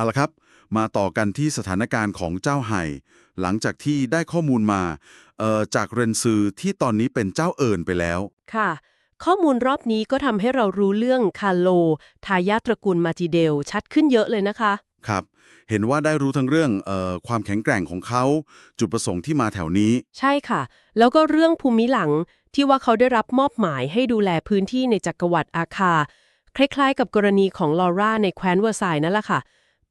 เอาละครับ มาต่อกันที่สถานการณ์ของเจ้าไห่ หลังจากที่ได้ข้อมูลมาเอ่อจากเรนซือที่ตอนนี้เป็นเจ้าเอิญไปแล้ว ค่ะ ข้อมูลรอบนี้ก็ทำให้เรารู้เรื่องคาโล ทายาทตระกูลมาจิเดล ชัดขึ้นเยอะเลยนะคะ ครับ เห็นว่าได้รู้ทั้งเรื่องเออความแข็งแกร่งของเขา จุดประสงค์ที่มาแถวนี้ ใช่ค่ะ แล้วก็เรื่องภูมิหลังที่ว่าเขาได้รับมอบหมายให้ดูแลพื้นที่ในจักรวรรดิอาคา คล้ายๆ กับกรณีของลอร่าในแคว้นเวอร์ไซน์นั่นแหละค่ะ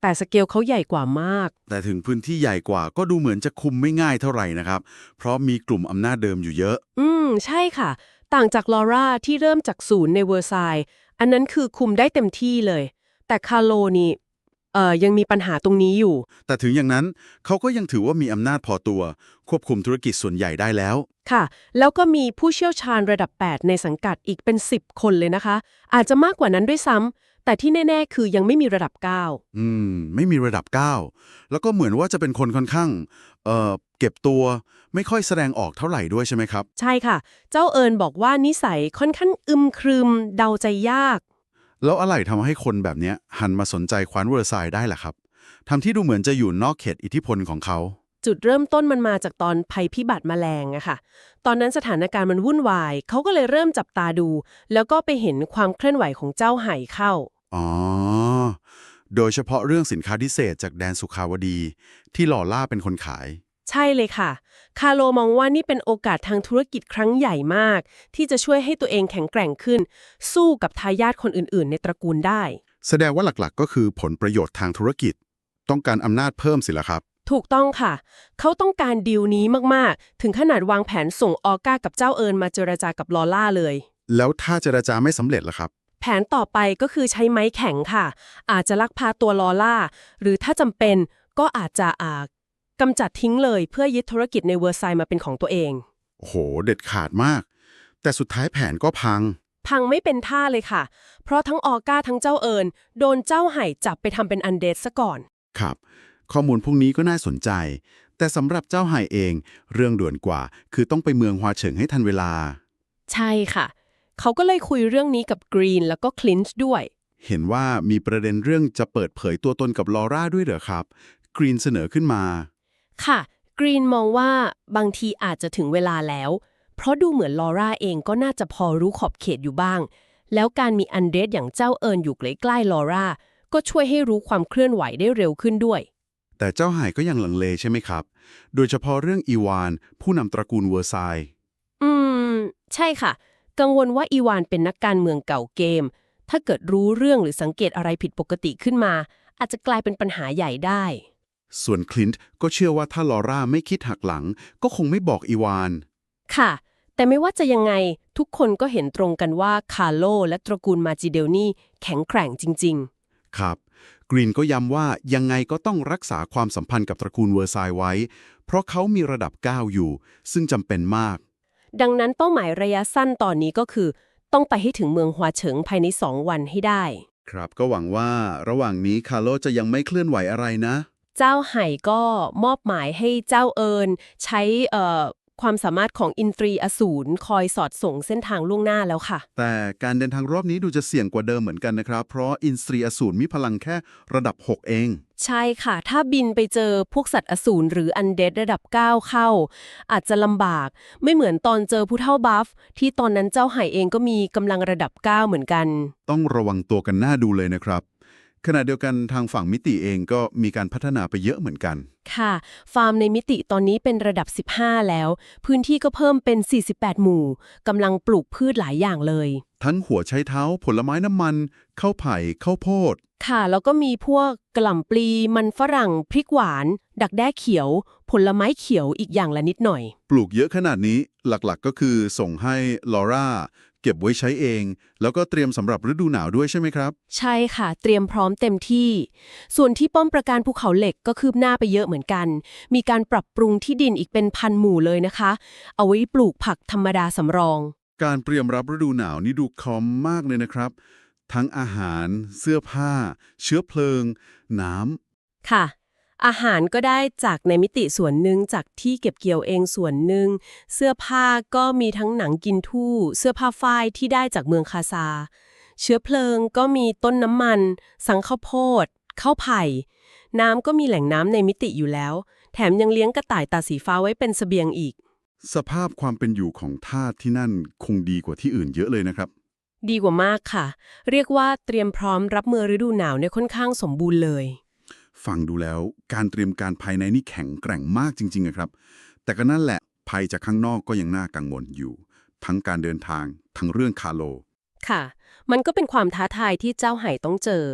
แต่สเกลเขาใหญ่กว่ามาก แต่ถึงพื้นที่ใหญ่กว่าก็ดูเหมือนจะคุมไม่ง่ายเท่าไหร่นะครับ เพราะมีกลุ่มอำนาจเดิมอยู่เยอะ อืม ใช่ค่ะ ต่างจากลอร่าที่เริ่มจากศูนย์ในเวอร์ไซน์อันนั้นคือคุมได้เต็มที่เลย แต่คาโลนี่เอ่อยังมีปัญหาตรงนี้อยู่ แต่ถึงอย่างนั้นเขาก็ยังถือว่ามีอำนาจพอตัว ควบคุมธุรกิจส่วนใหญ่ได้แล้ว ค่ะ แล้วก็มีผู้เชี่ยวชาญระดับ 8 ในสังกัดอีกเป็น 10 คนเลยนะคะ อาจจะมากกว่านั้นด้วยซ้ำ แต่ที่แน่ ๆ คือยังไม่มีระดับ 9 อืม ไม่มีระดับ 9 แล้วก็เหมือนว่าจะเป็นคนค่อนข้าง เอ่อ เก็บตัว ไม่ค่อยแสดงออกเท่าไหร่ด้วยใช่ไหมครับ ใช่ค่ะ เจ้าเอิญบอกว่านิสัยค่อนข้างอึมครึม เดาใจยาก แล้วอะไรทำให้คนแบบเนี้ยหันมาสนใจควานเวอร์ไซด์ได้ล่ะครับ ทำที่ดูเหมือนจะอยู่นอกเขตอิทธิพลของเขา จุดเริ่มต้นมันมาจากตอนภัยพิบัติแมลงอะค่ะ ตอนนั้นสถานการณ์มันวุ่นวาย เขาก็เลยเริ่มจับตาดู แล้วก็ไปเห็นความเคลื่อนไหวของเจ้าไห่เข้า อ๋อ โดยเฉพาะเรื่องสินค้าพิเศษจากแดนสุขาวดี ที่หล่อล่าเป็นคนขาย ใช่เลยค่ะ คาโลมองว่านี่เป็นโอกาสทางธุรกิจครั้งใหญ่มาก ที่จะช่วยให้ตัวเองแข็งแกร่งขึ้น สู้กับทายาทคนอื่น ๆ ในตระกูลได้ แสดงว่าหลักๆ ก็คือผลประโยชน์ทางธุรกิจ ต้องการอำนาจเพิ่มสิละครับ ถูกต้องค่ะ เขาต้องการดีลนี้มาก ๆ ถึงขนาดวางแผนส่งออก้ากับเจ้าเอิญมาเจรจากับลอล่าเลย แล้วถ้าเจรจาไม่สำเร็จล่ะครับ แผนต่อไปก็คือใช้ไม้แข็งค่ะ อาจจะลักพาตัวลอล่า หรือถ้าจำเป็นก็อาจจะอากำจัดทิ้งเลยเพื่อยึดธุรกิจในเวอร์ไซน์มาเป็นของตัวเอง โอ้โห เด็ดขาดมาก แต่สุดท้ายแผนก็พัง พังไม่เป็นท่าเลยค่ะ เพราะทั้งออก้าทั้งเจ้าเอิญโดนเจ้าไห่จับไปทำเป็นอันเดสซะก่อน ครับ ข้อมูลพวกนี้ก็น่าสนใจ แต่สำหรับเจ้าไห่เอง เรื่องด่วนกว่า คือต้องไปเมืองฮวาเฉิงให้ทันเวลา ใช่ค่ะ เขาก็เลยคุยเรื่องนี้กับกรีนแล้วก็คลินช์ด้วย เห็นว่ามีประเด็นเรื่องจะเปิดเผยตัวตนกับลอร่าด้วยเหรอครับ กรีนเสนอขึ้นมา ค่ะ กรีนมองว่าบางทีอาจจะถึงเวลาแล้ว เพราะดูเหมือนลอร่าเองก็น่าจะพอรู้ขอบเขตอยู่บ้าง แล้วการมีอันเดรสอย่างเจ้าเอิญอยู่ใกล้ๆลอร่าก็ช่วยให้รู้ความเคลื่อนไหวได้เร็วขึ้นด้วย แต่เจ้าไห่ก็ยังลังเลใช่ไหมครับ โดยเฉพาะเรื่องอีวาน ผู้นำตระกูลเวอร์ไซน์อืม ใช่ค่ะ กังวลว่าอีวานเป็นนักการเมืองเก่าเกม ถ้าเกิดรู้เรื่องหรือสังเกตอะไรผิดปกติขึ้นมา อาจจะกลายเป็นปัญหาใหญ่ได้ ส่วนคลินต์ก็เชื่อว่าถ้าลอร่าไม่คิดหักหลัง ก็คงไม่บอกอีวาน ค่ะ แต่ไม่ว่าจะยังไงทุกคนก็เห็นตรงกันว่าคาโลและตระกูลมาจิเดลนี่แข็งแกร่งจริงครับ กรีนก็ย้ำว่ายังไงก็ต้องรักษาความสัมพันธ์กับตระกูลเวอร์ไซน์ไว้ เพราะเขามีระดับ 9 อยู่ ซึ่งจำเป็นมากๆดังนั้นเป้าหมายระยะสั้นตอนนี้ก็คือ ต้องไปให้ถึงเมืองฮวาเฉิงภายใน 2 วันให้ได้ ครับก็หวังว่าระหว่างนี้คาร์โลจะยังไม่เคลื่อนไหวอะไรนะ เจ้าไห่ก็มอบหมายให้เจ้าเอิญใช้เอ่อ ความสามารถของอินทรีอสูรคอยสอดส่งเส้นทางล่วงหน้าแล้วค่ะ แต่การเดินทางรอบนี้ดูจะเสี่ยงกว่าเดิมเหมือนกันนะครับ เพราะอินทรีอสูรมีพลังแค่ระดับ 6 เอง ใช่ค่ะ ถ้าบินไปเจอพวกสัตว์อสูรหรืออันเดดระดับ 9 เข้า อาจจะลำบาก ไม่เหมือนตอนเจอผู้เท่าบัฟที่ตอนนั้นเจ้าไห่เองก็มีกำลังระดับ 9 เหมือนกัน ต้องระวังตัวกันหน้าดูเลยนะครับ ขณะเดียวกันทางฝั่งมิติเองก็มีการพัฒนาไปเยอะเหมือนกัน ค่ะ ฟาร์มในมิติตอนนี้เป็นระดับ 15 แล้ว พื้นที่ก็เพิ่มเป็น 48 หมู่กำลังปลูกพืชหลายอย่างเลย ทั้งหัวใช้เท้า ผลไม้น้ำมันข้าวไผ่ข้าวโพด ค่ะ แล้วก็มีพวกกล่ำปลี มันฝรั่ง พริกหวาน ดักแด้เขียว ผลไม้เขียวอีกอย่างละนิดหน่อย ปลูกเยอะขนาดนี้หลักๆก็คือส่งให้ลอร่า เก็บไว้ใช้เอง แล้วก็เตรียมสำหรับฤดูหนาวด้วยใช่ไหมครับ ใช่ค่ะ เตรียมพร้อมเต็มที่ ส่วนที่ป้อมประการภูเขาเหล็กก็คืบหน้าไปเยอะเหมือนกัน มีการปรับปรุงที่ดินอีกเป็นพันหมู่เลยนะคะ เอาไว้ปลูกผักธรรมดาสำรอง การเตรียมรับฤดูหนาวนี่ดูคอมมากเลยนะครับ ทั้งอาหาร เสื้อผ้า เชื้อเพลิง น้ำค่ะ อาหารก็ได้จากในมิติส่วนหนึ่งจากที่เก็บเกี่ยวเองส่วนหนึ่ง เสื้อผ้าก็มีทั้งหนังกินทู่ เสื้อผ้าฝ้ายที่ได้จากเมืองคาซา เชื้อเพลิงก็มีต้นน้ำมัน สังข้าวโพดข้าวไผ่ น้ำก็มีแหล่งน้ำในมิติอยู่แล้ว แถมยังเลี้ยงกระต่ายตาสีฟ้าไว้เป็นเสบียงอีก สภาพความเป็นอยู่ของทาสที่นั่นคงดีกว่าที่อื่นเยอะเลยนะครับ ดีกว่ามากค่ะ เรียกว่าเตรียมพร้อมรับมือฤดูหนาวเนี่ยค่อนข้างสมบูรณ์เลย ฟังดูแล้วการเตรียมการภายในนี่แข็งแกร่งมากจริงๆอะครับ แต่ก็นั่นแหละภัยจากข้างนอกก็ยังน่ากังวลอยู่ ทั้งการเดินทางทั้งเรื่องคาโล ค่ะ มันก็เป็นความท้าทายที่เจ้าไห่ต้องเจอ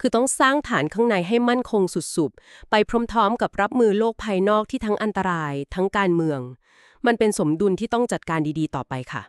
คือต้องสร้างฐานข้างในให้มั่นคงสุดๆ ไปพร้อมๆ กับรับมือโลกภายนอกที่ทั้งอันตราย ทั้งการเมือง มันเป็นสมดุลที่ต้องจัดการดีๆ ต่อไปค่ะ